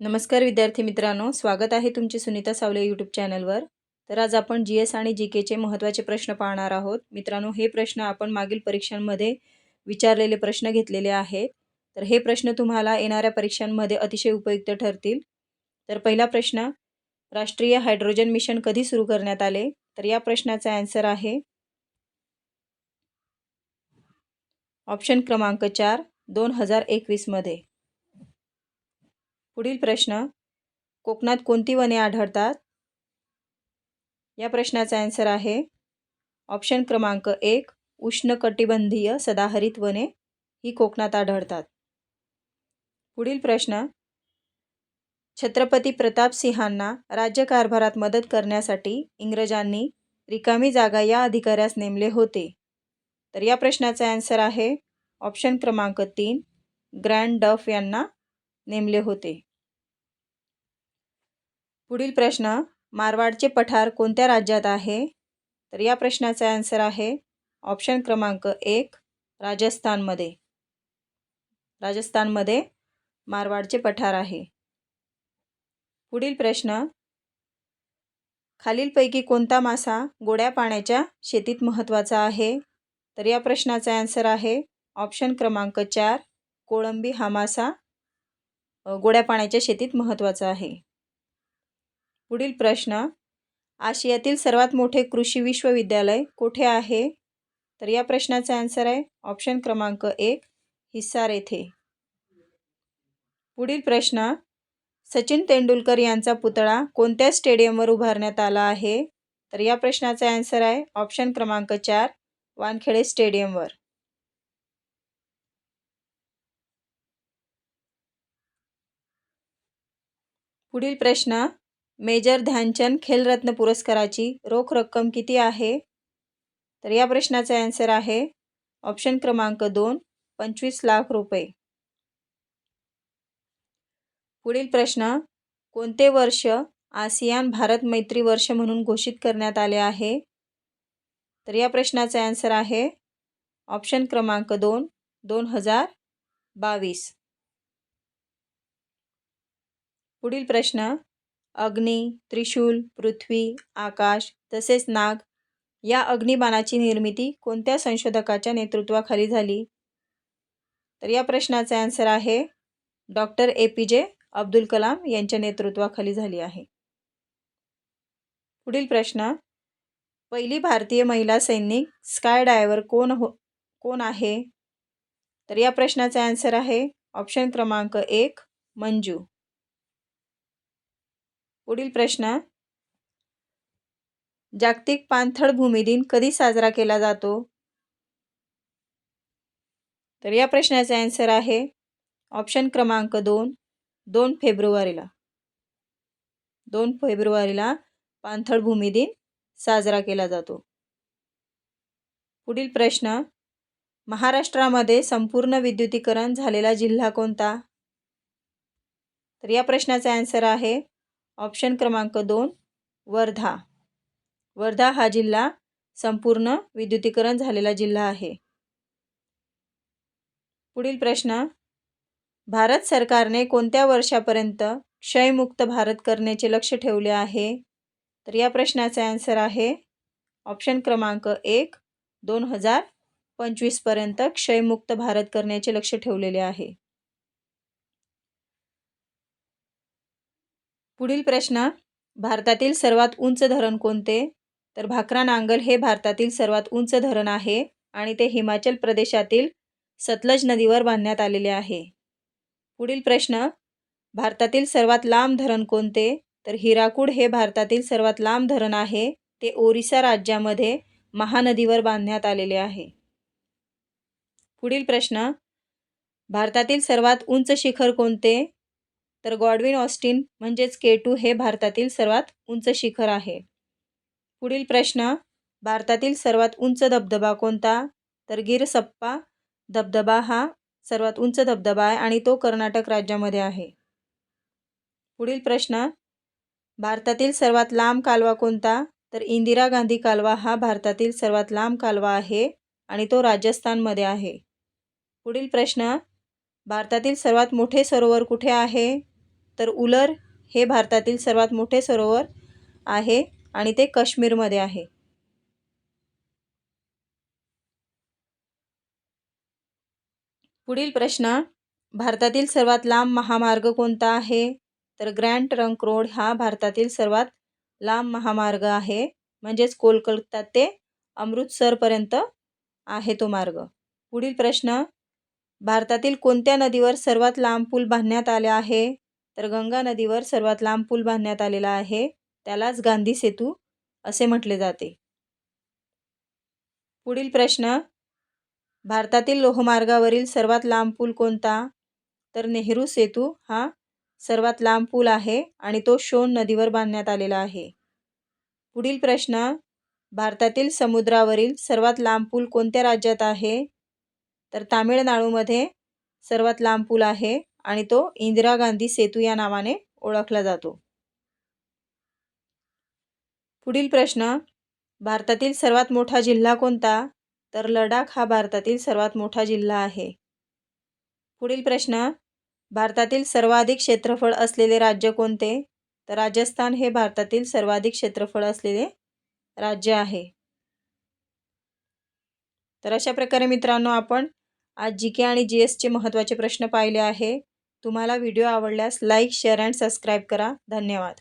नमस्कार विद्यार्थी मित्रांनो स्वागत आहे तुमचे सुनीता सावले यूट्यूब चॅनलवर तर आज आपण जी एस आणि जी केचे महत्त्वाचे प्रश्न पाहणार आहोत. मित्रांनो हे प्रश्न आपण मागील परीक्षांमध्ये विचारलेले प्रश्न घेतलेले आहेत. तर हे प्रश्न तुम्हाला येणाऱ्या परीक्षांमध्ये अतिशय उपयुक्त ठरतील. तर पहिला प्रश्न राष्ट्रीय हायड्रोजन मिशन कधी सुरू करण्यात आले? तर या प्रश्नाचा ॲन्सर आहे. ऑप्शन क्रमांक चार दोन हजार एकवीसमध्ये पुढील प्रश्न कोकणात कोणती वने आढळतात? या प्रश्नाचा ॲन्सर आहे ऑप्शन क्रमांक एक उष्णकटिबंधीय सदाहरित वने ही कोकणात आढळतात. पुढील प्रश्न छत्रपती प्रताप सिंहांना राज्यकारभारात मदत करण्यासाठी इंग्रजांनी रिकामी जागा या अधिकाऱ्यास नेमले होते. तर या प्रश्नाचा ॲन्सर आहे ऑप्शन क्रमांक तीन ग्रँड डफ यांना नेमले होते. पुढील प्रश्न मारवाडचे पठार कोणत्या राज्यात आहे? तर या प्रश्नाचा ॲन्सर आहे ऑप्शन क्रमांक एक राजस्थानमध्ये. राजस्थानमध्ये मारवाडचे पठार आहे. पुढील प्रश्न खालीलपैकी कोणता मासा गोड्या पाण्याच्या शेतीत महत्त्वाचा आहे? तर या प्रश्नाचा ॲन्सर आहे ऑप्शन क्रमांक चार कोळंबी हा मासा गोड्या पाण्याच्या शेतीत महत्त्वाचा आहे. पुढील प्रश्न. आशियातील सर्वात मोठे कृषी विश्वविद्यालय कुठे आहे? तर या प्रश्नाचा आन्सर आहे ऑप्शन क्रमांक एक हिस्सार येथे पुढील प्रश्न. सचिन तेंडुलकर यांचा पुतळा कोणत्या स्टेडियमवर उभारण्यात आला आहे? तर या प्रश्नाचा आन्सर आहे ऑप्शन क्रमांक चार वानखेडे स्टेडियमवर. पुढील प्रश्न. मेजर ध्यानचंद खेलरत्न पुरस्काराची रोख रक्कम किती आहे? तर या प्रश्नाचा ॲन्सर आहे ऑप्शन क्रमांक दोन पंचवीस लाख रुपये. पुढील प्रश्न कोणते वर्ष आसियान भारत मैत्री वर्ष म्हणून घोषित करण्यात आले आहे? तर या प्रश्नाचा ॲन्सर आहे ऑप्शन क्रमांक दोन दोन हजार बावीस. पुढील प्रश्न अग्नी त्रिशूल पृथ्वी आकाश तसेच नाग या अग्निबाणाची निर्मिती कोणत्या संशोधकाच्या नेतृत्वाखाली झाली? तर या प्रश्नाचा ॲन्सर आहे डॉक्टर ए पी जे अब्दुल कलाम यांच्या नेतृत्वाखाली झाली आहे. पुढील प्रश्न पहिली भारतीय महिला सैनिक स्काय डायव्हर कोण हो कोण आहे? तर या प्रश्नाचा ॲन्सर आहे ऑप्शन क्रमांक एक मंजू. पुढील प्रश्न. जागतिक पाणथळ भूमी दिन कधी साजरा केला जातो? तर या प्रश्नाचा ॲन्सर आहे. ऑप्शन क्रमांक दोन दोन फेब्रुवारीला. दोन फेब्रुवारीला पाणथळ भूमी दिन साजरा केला जातो. पुढील प्रश्न. महाराष्ट्रामध्ये संपूर्ण विद्युतीकरण झालेला जिल्हा कोणता? तर या प्रश्नाचा ॲन्सर आहे. ऑप्शन क्रमांक दोन वर्धा. वर्धा हा जिल्हा संपूर्ण विद्युतीकरण झालेला जिल्हा आहे. पुढील प्रश्न. भारत सरकारने कोणत्या वर्षापर्यंत क्षयमुक्त भारत करण्याचे लक्ष ठेवले आहे? तर या प्रश्नाचा ॲन्सर आहे. ऑप्शन क्रमांक एक दोन हजार पंचवीसपर्यंत क्षयमुक्त भारत करण्याचे लक्ष ठेवलेले आहे. पुढील प्रश्न भारतातील सर्वात उंच धरण कोणते? तर भाकरा नांगल हे भारतातील सर्वात उंच धरण आहे आणि ते हिमाचल प्रदेशातील सतलज नदीवर बांधण्यात आलेले आहे. पुढील प्रश्न भारतातील सर्वात लांब धरण कोणते? तर हिराकूड हे भारतातील सर्वात लांब धरण आहे ते ओरिसा राज्यामध्ये महानदीवर बांधण्यात आलेले आहे. पुढील प्रश्न भारतातील सर्वात उंच शिखर कोणते? तर गॉडविन ऑस्टिन म्हणजेच के टू हे भारतातील सर्वात उंच शिखर आहे. पुढील प्रश्न भारतातील सर्वात उंच धबधबा कोणता? तर गिर सप्पा धबधबा हा सर्वात उंच धबधबा आहे आणि तो कर्नाटक राज्यामध्ये आहे. पुढील प्रश्न भारतातील सर्वात लांब कालवा कोणता? तर इंदिरा गांधी कालवा हा भारतातील सर्वात लांब कालवा आहे आणि तो राजस्थानमध्ये आहे. पुढील प्रश्न भारतातील सर्वात मोठे सरोवर कुठे आहे? तर उलर हे भारतातील सर्वात मोठे सरोवर आहे आणि ते काश्मीरमध्ये आहे. पुढील प्रश्न भारतातील सर्वात लांब महामार्ग कोणता आहे? तर ग्रँड ट्रंक रोड हा भारतातील सर्वात लांब महामार्ग आहे. म्हणजेच कोलकाता ते अमृतसरपर्यंत आहे तो मार्ग. पुढील प्रश्न भारतातील कोणत्या नदीवर सर्वात लांब पूल बांधण्यात आले आहे? तर गंगा नदीवर सर्वात लांब पूल बांधण्यात आलेला आहे. त्यालाच गांधी सेतू असे म्हटले जाते. पुढील प्रश्न. भारतातील लोहमार्गावरील सर्वात लांब पूल कोणता? तर नेहरू सेतू हा सर्वात लांब पूल आहे आणि तो शोन नदीवर बांधण्यात आलेला आहे. पुढील प्रश्न. भारतातील समुद्रावरील सर्वात लांब पूल कोणत्या राज्यात आहे? तर तामिळनाडूमध्ये सर्वात लांब पूल आहे. आणि तो इंदिरा गांधी सेतू या नावाने ओळखला जातो. पुढील प्रश्न भारतातील सर्वात मोठा जिल्हा कोणता? तर लडाख हा भारतातील सर्वात मोठा जिल्हा आहे. पुढील प्रश्न भारतातील सर्वाधिक क्षेत्रफळ असलेले राज्य कोणते? तर राजस्थान हे भारतातील सर्वाधिक क्षेत्रफळ असलेले राज्य आहे. तर अशा प्रकारे मित्रांनो आपण आज जी के आणि जी एसचे महत्त्वाचे प्रश्न पाहिले आहे. तुम्हाला व्हिडिओ आवडल्यास लाईक शेअर अँड सबस्क्राईब करा. धन्यवाद.